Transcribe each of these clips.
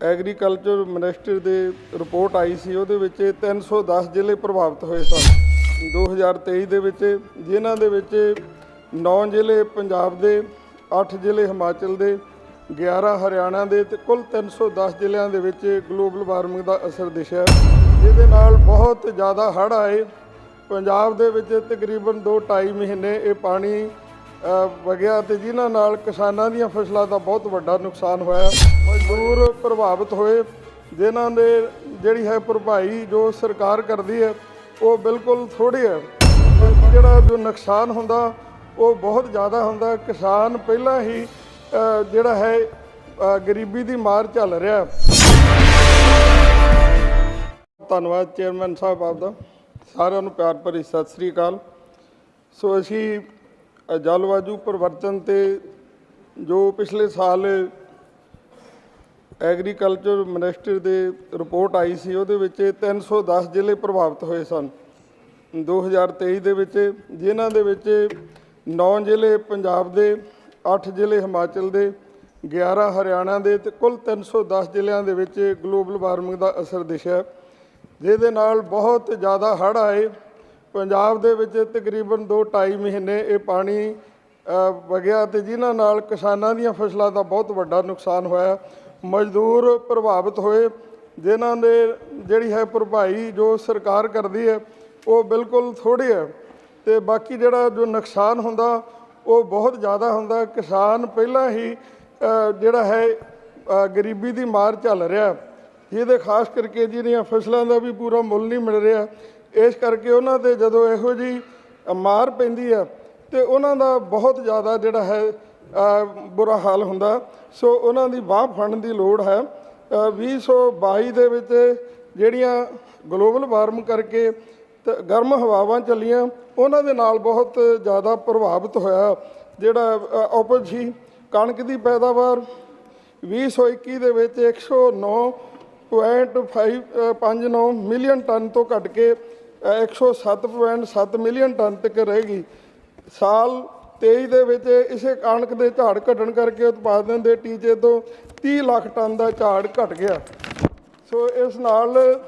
Agriculture minister ਦੇ report ਆਈ ਸੀ, ਉਹਦੇ ਵਿੱਚ 310 ਜ਼ਿਲ੍ਹੇ ਪ੍ਰਭਾਵਿਤ ਹੋਏ ਸਨ। 2023 ਦੇ ਵਿੱਚ, ਜਿਨ੍ਹਾਂ ਦੇ ਵਿੱਚ 9 ਜ਼ਿਲ੍ਹੇ ਪੰਜਾਬ ਦੇ 8 ਜ਼ਿਲ੍ਹੇ ਹਿਮਾਚਲ ਦੇ 11 ਹਰਿਆਣਾ ਦੇ ਤੇ ਕੁੱਲ 310 ਜ਼ਿਲ੍ਹਿਆਂ ਦੇ ਵਿੱਚ ਗਲੋਬਲ ਵਾਰਮਿੰਗ ਦਾ ਅਸਰ ਦਿਸਿਆ। ਜਿਹਦੇ ਨਾਲ ਬਹੁਤ ਜ਼ਿਆਦਾ ਹੜ੍ਹ ਆਏ। ਪੰਜਾਬ ਦੇ ਵਿੱਚ ਤਕਰੀਬਨ 2.5 ਮਹੀਨੇ ਇਹ ਪਾਣੀ ਵਗਿਆ ਤੇ ਜਿਨ੍ਹਾਂ ਨਾਲ ਕਿਸਾਨਾਂ ਦੀਆਂ ਫਸਲਾਂ ਦਾ ਬਹੁਤ ਵੱਡਾ ਨੁਕਸਾਨ ਹੋਇਆ, ਮਜ਼ਦੂਰ ਪ੍ਰਭਾਵਿਤ ਹੋਏ, ਜਿਨ੍ਹਾਂ ਦੇ ਜਿਹੜੀ ਹੈ ਭਰਪਾਈ ਜੋ ਸਰਕਾਰ ਕਰਦੀ ਹੈ, ਉਹ ਬਿਲਕੁਲ ਥੋੜੀ ਹੈ। ਜਿਹੜਾ ਜੋ ਨੁਕਸਾਨ ਹੁੰਦਾ, ਉਹ ਬਹੁਤ ਜ਼ਿਆਦਾ ਹੁੰਦਾ। ਕਿਸਾਨ ਪਹਿਲਾਂ ਹੀ ਜਿਹੜਾ ਹੈ ਗਰੀਬੀ ਦੀ ਮਾਰ ਝੱਲ ਰਿਹਾ ਧੰਨਵਾਦ ਚੇਅਰਮੈਨ ਸਾਹਿਬ ਆਪਦਾ। ਸਾਰਿਆਂ ਨੂੰ ਪਿਆਰ ਭਰੀ ਸਤਿ ਸ੍ਰੀ ਅਕਾਲ। ਸੋ ਅਸੀਂ ਜਲਵਾਯੂ ਪਰਿਵਰਤਨ ਤੇ ਜੋ ਪਿਛਲੇ ਸਾਲ ਐਗਰੀਕਲਚਰ ਮਿਨਿਸਟਰ ਦੇ ਰਿਪੋਰਟ ਆਈ ਸੀ, ਉਹਦੇ ਵਿੱਚ 310 ਜ਼ਿਲ੍ਹੇ ਪ੍ਰਭਾਵਿਤ ਹੋਏ ਸਨ। 2023 ਦੇ ਵਿੱਚ, ਜਿਨ੍ਹਾਂ ਦੇ ਵਿੱਚ 9 ਜ਼ਿਲ੍ਹੇ ਪੰਜਾਬ ਦੇ 8 ਜ਼ਿਲ੍ਹੇ ਹਿਮਾਚਲ ਦੇ 11 ਹਰਿਆਣਾ ਦੇ ਤੇ ਕੁੱਲ 310 ਜ਼ਿਲ੍ਹਿਆਂ ਦੇ ਵਿੱਚ ਗਲੋਬਲ ਵਾਰਮਿੰਗ ਦਾ ਅਸਰ ਦਿਸਿਆ। ਜਿਹਦੇ ਨਾਲ ਬਹੁਤ ਜ਼ਿਆਦਾ ਹੜ੍ਹ ਆਏ। ਪੰਜਾਬ ਦੇ ਵਿੱਚ ਤਕਰੀਬਨ 2.5 ਮਹੀਨੇ ਇਹ ਪਾਣੀ ਵਗਿਆ ਤੇ ਜਿਨ੍ਹਾਂ ਨਾਲ ਕਿਸਾਨਾਂ ਦੀਆਂ ਫਸਲਾਂ ਦਾ ਬਹੁਤ ਵੱਡਾ ਨੁਕਸਾਨ ਹੋਇਆ। ਮਜ਼ਦੂਰ ਪ੍ਰਭਾਵਿਤ ਹੋਏ, ਜਿਨ੍ਹਾਂ ਦੇ ਜਿਹੜੀ ਹੈ ਭਰਪਾਈ ਜੋ ਸਰਕਾਰ ਕਰਦੀ ਹੈ, ਉਹ ਬਿਲਕੁਲ ਥੋੜੀ ਹੈ ਤੇ ਬਾਕੀ ਜਿਹੜਾ ਜੋ ਨੁਕਸਾਨ ਹੁੰਦਾ, ਉਹ ਬਹੁਤ ਜ਼ਿਆਦਾ ਹੁੰਦਾ। ਕਿਸਾਨ ਪਹਿਲਾਂ ਹੀ ਜਿਹੜਾ ਹੈ ਗਰੀਬੀ ਦੀ ਮਾਰ ਝੱਲ ਰਿਹਾ। ਜਿਹਦੇ ਖਾਸ ਕਰਕੇ ਜਿਹੜੀਆਂ ਫਸਲਾਂ ਦਾ ਵੀ ਪੂਰਾ ਮੁੱਲ ਨਹੀਂ ਮਿਲ ਰਿਹਾ। ਇਸ ਕਰਕੇ ਉਹਨਾਂ ਤੇ ਜਦੋਂ ਇਹੋ ਜੀ ਮਾਰ ਪੈਂਦੀ ਆ ਤੇ ਉਹਨਾਂ ਦਾ ਬਹੁਤ ਜ਼ਿਆਦਾ ਜਿਹੜਾ ਹੈ ਬੁਰਾ ਹਾਲ ਹੁੰਦਾ। ਸੋ ਉਹਨਾਂ ਦੀ ਬਾਹ ਫੜਨ ਦੀ ਲੋੜ ਹੈ। ਅ, 2022 ਦੇ ਵਿੱਚ ਜਿਹੜੀਆਂ ਗਲੋਬਲ ਵਾਰਮ ਕਰਕੇ ਤੇ ਗਰਮ ਹਵਾਵਾਂ ਚੱਲੀਆਂ ਉਹਨਾਂ ਦੇ ਨਾਲ ਬਹੁਤ ਜ਼ਿਆਦਾ ਪ੍ਰਭਾਵਿਤ ਹੋਇਆ ਜਿਹੜਾ ਆਪਲ ਸੀ। ਕਣਕ ਦੀ ਪੈਦਾਵਾਰ 2021 ਦੇ ਵਿੱਚ 109.59 ਮਿਲੀਅਨ ਟਨ ਤੋਂ ਘਟ ਕੇ 107.7 ਮਿਲੀਅਨ ਟਨ ਤੱਕ ਰਹੇਗੀ। ਸਾਲ 23 ਦੇ ਵਿੱਚ ਇਸੇ ਕਣਕ ਦੇ ਝਾੜ ਘਟਣ ਕਰਕੇ ਉਤਪਾਦਨ ਦੇ ਟੀਚੇ ਤੋਂ 30 ਲੱਖ ਟਨ ਦਾ ਝਾੜ ਘਟ ਗਿਆ। ਸੋ ਇਸ ਨਾਲ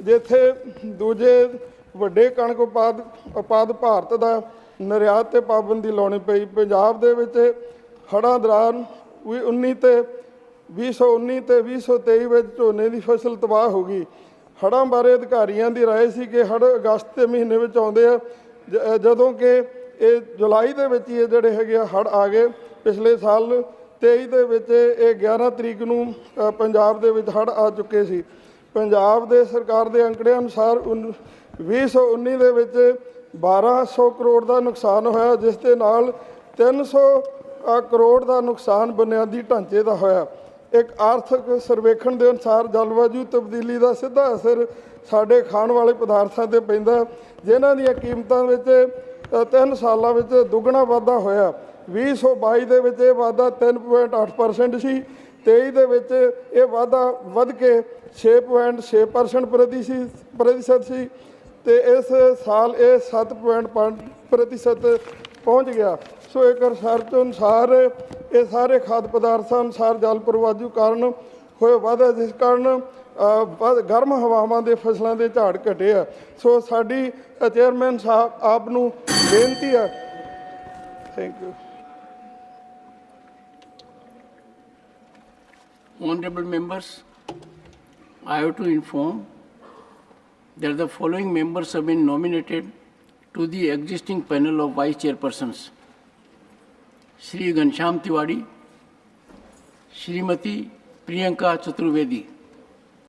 ਜਿੱਥੇ ਦੂਜੇ ਵੱਡੇ ਕਣਕ ਉਪਾਦ ਉਪਾਦ ਭਾਰਤ ਦਾ ਨਿਰਯਾਤ ਤੇ ਪਾਬੰਦੀ ਲਾਉਣੀ ਪਈ। ਪੰਜਾਬ ਦੇ ਵਿੱਚ ਹੜ੍ਹਾਂ ਦੌਰਾਨ ਵੀ 19 ਤੇ 2019 ਤੇ 2023 ਵਿੱਚ ਝੋਨੇ ਦੀ ਫਸਲ ਤਬਾਹ ਹੋ ਗਈ। ਹੜ੍ਹਾਂ ਬਾਰੇ ਅਧਿਕਾਰੀਆਂ ਦੀ رائے ਸੀ ਕਿ ਹੜ੍ਹ ਅਗਸਤ ਦੇ ਮਹੀਨੇ ਵਿੱਚ ਆਉਂਦੇ ਆ ਜ- ਜਦੋਂ ਕਿ ਇਹ ਜੁਲਾਈ ਦੇ ਵਿੱਚ ਹੀ ਇਹ ਜਿਹੜੇ ਹੈਗੇ ਆ ਹੜ੍ਹ ਆ ਗਏ ਪਿਛਲੇ ਸਾਲ 23 ਦੇ ਵਿੱਚ ਇਹ 11 ਤਰੀਕ ਨੂੰ ਅ, ਪੰਜਾਬ ਦੇ ਵਿੱਚ ਹੜ੍ਹ ਆ ਚੁੱਕੇ ਸੀ ਪੰਜਾਬ ਦੇ ਸਰਕਾਰ ਦੇ ਅੰਕੜਿਆਂ ਅਨੁਸਾਰ ਉਨ- 2019 ਦੇ ਵਿੱਚ 1200 ਕਰੋੜ ਦਾ ਨੁਕਸਾਨ ਹੋਇਆ ਜਿਸ ਦੇ ਨਾਲ 300 ਅ, ਕਰੋੜ ਦਾ ਨੁਕਸਾਨ ਬੁਨਿਆਦੀ ਢਾਂਚੇ ਦਾ ਹੋਇਆ ਇੱਕ ਆਰਥਿਕ ਸਰਵੇਖਣ ਦੇ ਅਨੁਸਾਰ ਜਲਵਾਯੂ ਤਬਦੀਲੀ ਦਾ ਸਿੱਧਾ ਅਸਰ ਸਾਡੇ ਖਾਣ ਵਾਲੇ ਪਦਾਰਥਾਂ ਤੇ ਪੈਂਦਾ ਜਿਨ੍ਹਾਂ ਦੀਆਂ ਕੀਮਤਾਂ ਵਿੱਚ ਅ, ਤਿੰਨ ਸਾਲਾਂ ਵਿੱਚ ਦੁੱਗਣਾ ਵਾਧਾ ਹੋਇਆ। 2022 ਦੇ ਵਿੱਚ ਇਹ ਵਾਧਾ 3.8% ਸੀ 23 ਦੇ ਵਿੱਚ ਇਹ ਵਾਧਾ ਵੱਧ ਕੇ 6.6% ਪ੍ਰਤੀ ਸੀ ਪ੍ਰਤੀਸ਼ਤ ਸੀ ਤੇ ਇਸ ਸਾਲ ਇਹ 7.5 ਪ੍ਰਤੀਸ਼ਤ ਪਹੁੰਚ ਗਿਆ। ਸੋ ਇੱਕ ਰਿਸਰਚ ਅਨੁਸਾਰ ਇਹ ਸਾਰੇ ਖਾਦ ਪਦਾਰਥਾਂ ਅਨੁਸਾਰ ਜਲ ਪ੍ਰਵਾਜੂ ਕਾਰਨ ਹੋਏ ਵਾਧਾ ਜਿਸ ਕਾਰਨ ਅ, ਵੱਧ- ਗਰਮ ਹਵਾਵਾਂ ਦੇ ਫਸਲਾਂ ਦੇ ਝਾੜ ਘਟੇ ਆ ਸੋ ਸਾਡੀ ਚੇਅਰਮੈਨ ਸਾਹਿਬ ਆਪ ਨੂੰ ਬੇਨਤੀ ਹੈ thank you Honorable members, I have to inform that the following members have been nominated to the existing panel of vice chairpersons. Shri Ghanshyam Tiwari Shrimati Priyanka Chaturvedi